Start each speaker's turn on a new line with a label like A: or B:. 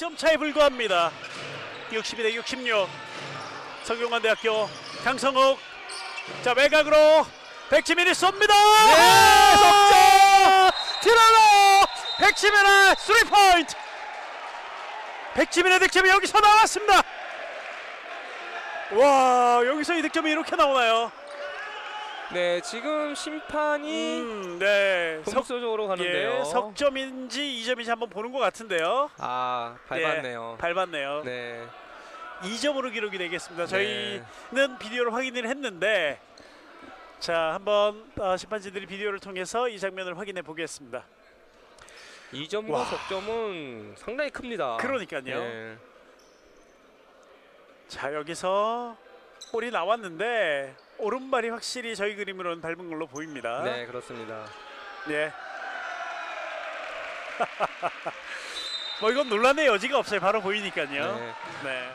A: 득점 차에 불과합니다. 62대 66. 성균관대학교 강성욱 자 외곽으로 백지민이 쏩니다.
B: 네,
A: 석점 들어라 백지민의 3 포인트. 백지민의 득점이 여기서 나왔습니다. 와 여기서 이 득점이 이렇게 나오나요?
B: 네, 지금 심판이
A: 음, 네. 석,
B: 동속적으로 가는데요.
A: 예, 석점인지 2점인지 한번 보는 것 같은데요.
B: 아, 밟았네요.
A: 예, 밟았네요.
B: 네.
A: 2점으로 기록이 되겠습니다.
B: 네.
A: 저희는 비디오를 확인을 했는데 자 한번 어, 심판진들이 비디오를 통해서 이 장면을 확인해 보겠습니다.
B: 2점과
A: 와.
B: 석점은 상당히 큽니다.
A: 그러니까요.
B: 네.
A: 자 여기서 볼이 나왔는데 오른발이 확실히 저희 그림으로는 밟은 걸로 보입니다.
B: 네, 그렇습니다.
A: 예. 뭐 이건 논란의 여지가 없어요. 바로 보이니까요.
B: 네.
A: 네.